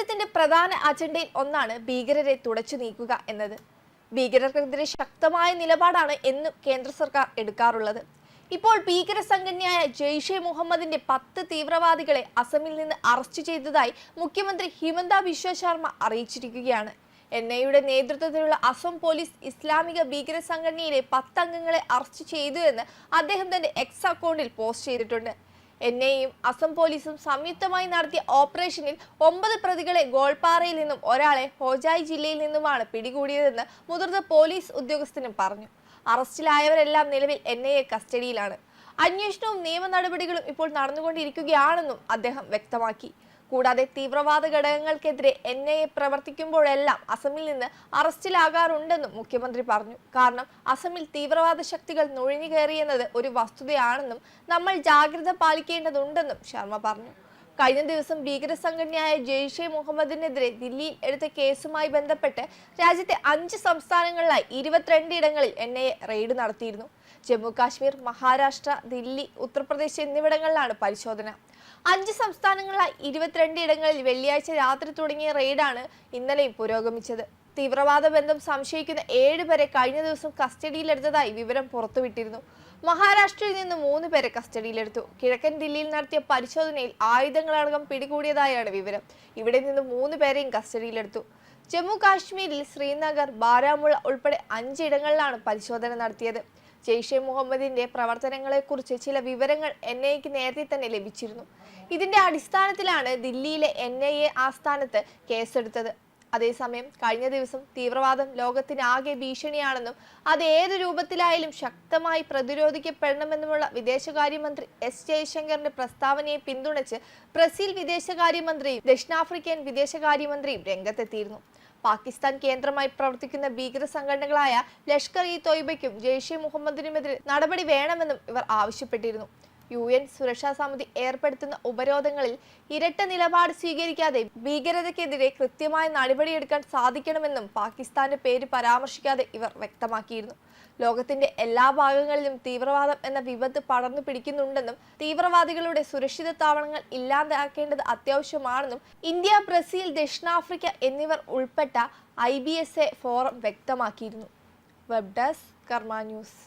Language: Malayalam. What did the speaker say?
ഭാരതത്തിന്റെ പ്രധാന അജണ്ടയിൽ ഒന്നാണ് ഭീകരരെ തുടച്ചു നീക്കുക എന്നത്. ഭീകരർക്കെതിരെ ശക്തമായ നിലപാടാണ് എന്നും കേന്ദ്ര സർക്കാർ എടുക്കാറുള്ളത്. ഇപ്പോൾ ഭീകര സംഘടനയായ ജെയ്ഷെ മുഹമ്മദിന്റെ പത്ത് തീവ്രവാദികളെ അസമിൽ നിന്ന് അറസ്റ്റ് ചെയ്തതായി മുഖ്യമന്ത്രി ഹിമന്ത ബിശ്വ ശർമ്മ അറിയിച്ചിരിക്കുകയാണ്. എൻ ഐയുടെ നേതൃത്വത്തിലുള്ള അസം പോലീസ് ഇസ്ലാമിക ഭീകര സംഘടനയിലെ പത്ത് അംഗങ്ങളെ അറസ്റ്റ് ചെയ്തു എന്ന് അദ്ദേഹം തന്റെ എക്സ് അക്കൗണ്ടിൽ പോസ്റ്റ് ചെയ്തിട്ടുണ്ട്. എൻ ഐയും അസം പോലീസും സംയുക്തമായി നടത്തിയ ഓപ്പറേഷനിൽ ഒമ്പത് പ്രതികളെ ഗോൾപാറയിൽ നിന്നും ഒരാളെ ഹോജായ് ജില്ലയിൽ നിന്നുമാണ് പിടികൂടിയതെന്ന് മുതിർന്ന പോലീസ് ഉദ്യോഗസ്ഥനും പറഞ്ഞു. അറസ്റ്റിലായവരെല്ലാം നിലവിൽ എൻ ഐ കസ്റ്റഡിയിലാണ്. അന്വേഷണവും നിയമ നടപടികളും ഇപ്പോൾ നടന്നുകൊണ്ടിരിക്കുകയാണെന്നും അദ്ദേഹം വ്യക്തമാക്കി. കൂടാതെ തീവ്രവാദ ഘടകങ്ങൾക്കെതിരെ എൻ ഐ എ പ്രവർത്തിക്കുമ്പോഴെല്ലാം അസമിൽ നിന്ന് അറസ്റ്റിലാകാറുണ്ടെന്നും മുഖ്യമന്ത്രി പറഞ്ഞു. കാരണം അസമിൽ തീവ്രവാദ ശക്തികൾ നുഴഞ്ഞു കയറിയെന്നത് ഒരു വസ്തുതയാണെന്നും നമ്മൾ ജാഗ്രത പാലിക്കേണ്ടതുണ്ടെന്നും ശർമ്മ പറഞ്ഞു. കഴിഞ്ഞ ദിവസം ഭീകര സംഘടനയായ ജെയ്ഷെ മുഹമ്മദിനെതിരെ ദില്ലിയിൽ എടുത്ത കേസുമായി ബന്ധപ്പെട്ട് രാജ്യത്തെ അഞ്ച് സംസ്ഥാനങ്ങളിലായി ഇരുപത്തിരണ്ട് ഇടങ്ങളിൽ എൻ ഐ എ റെയ്ഡ് നടത്തിയിരുന്നു. ജമ്മു കാശ്മീർ മഹാരാഷ്ട്ര ദില്ലി ഉത്തർപ്രദേശ് എന്നിവിടങ്ങളിലാണ് പരിശോധന. അഞ്ച് സംസ്ഥാനങ്ങളിലായി ഇരുപത്തിരണ്ട് ഇടങ്ങളിൽ വെള്ളിയാഴ്ച രാത്രി തുടങ്ങിയ റെയ്ഡാണ് ഇന്നലെയും പുരോഗമിച്ചത്. തീവ്രവാദ ബന്ധം സംശയിക്കുന്ന ഏഴ് പേരെ കഴിഞ്ഞ ദിവസം കസ്റ്റഡിയിലെടുത്തതായി വിവരം പുറത്തുവിട്ടിരുന്നു. മഹാരാഷ്ട്രയിൽ നിന്ന് മൂന്ന് പേരെ കസ്റ്റഡിയിലെടുത്തു. കിഴക്കൻ ദില്ലിയിൽ നടത്തിയ പരിശോധനയിൽ ആയുധങ്ങളടക്കം പിടികൂടിയതായാണ് വിവരം. ഇവിടെ നിന്ന് മൂന്ന് പേരെയും കസ്റ്റഡിയിലെടുത്തു. ജമ്മു കാശ്മീരിൽ ശ്രീനഗർ ബാരാമുള ഉൾപ്പെടെ അഞ്ചിടങ്ങളിലാണ് പരിശോധന നടത്തിയത്. ജെയ്ഷെ മുഹമ്മദിന്റെ പ്രവർത്തനങ്ങളെക്കുറിച്ച് ചില വിവരങ്ങൾ എൻ ഐക്ക് നേരത്തെ തന്നെ ലഭിച്ചിരുന്നു. ഇതിന്റെ അടിസ്ഥാനത്തിലാണ് ദില്ലിയിലെ എൻ ഐ എ ആസ്ഥാനത്ത് കേസെടുത്തത്. അതേസമയം കഴിഞ്ഞ ദിവസം തീവ്രവാദം ലോകത്തിനാകെ ഭീഷണിയാണെന്നും അത് ഏത് രൂപത്തിലായാലും ശക്തമായി പ്രതിരോധിക്കപ്പെടണമെന്നുമുള്ള വിദേശകാര്യമന്ത്രി എസ് ജയശങ്കറിന്റെ പ്രസ്താവനയെ പിന്തുണച്ച് ബ്രസീൽ വിദേശകാര്യമന്ത്രിയും ദക്ഷിണാഫ്രിക്കൻ വിദേശകാര്യമന്ത്രിയും രംഗത്തെത്തിയിരുന്നു. പാകിസ്ഥാൻ കേന്ദ്രമായി പ്രവർത്തിക്കുന്ന ഭീകര സംഘടനകളായ ലഷ്കർ ഇ തോയ്ബയ്ക്കും ജെയ്ഷെ മുഹമ്മദിനുമെതിരെ നടപടി വേണമെന്നും ഇവർ ആവശ്യപ്പെട്ടിരുന്നു. യു എൻ സുരക്ഷാ സമിതി ഏർപ്പെടുത്തുന്ന ഉപരോധങ്ങളിൽ ഇരട്ട നിലപാട് സ്വീകരിക്കാതെ ഭീകരതയ്ക്കെതിരെ കൃത്യമായ നടപടിയെടുക്കാൻ സാധിക്കണമെന്നും പാകിസ്ഥാന്റെ പേര് പരാമർശിക്കാതെ ഇവർ വ്യക്തമാക്കിയിരുന്നു. ലോകത്തിന്റെ എല്ലാ ഭാഗങ്ങളിലും തീവ്രവാദം എന്ന വിപത്ത് പടർന്നു പിടിക്കുന്നുണ്ടെന്നും തീവ്രവാദികളുടെ സുരക്ഷിത താവളങ്ങൾ ഇല്ലാതാക്കേണ്ടത് അത്യാവശ്യമാണെന്നും ഇന്ത്യ ബ്രസീൽ ദക്ഷിണാഫ്രിക്ക എന്നിവർ ഉൾപ്പെട്ട I B S A forum വ്യക്തമാക്കിയിരുന്നു. Web desk Karma news.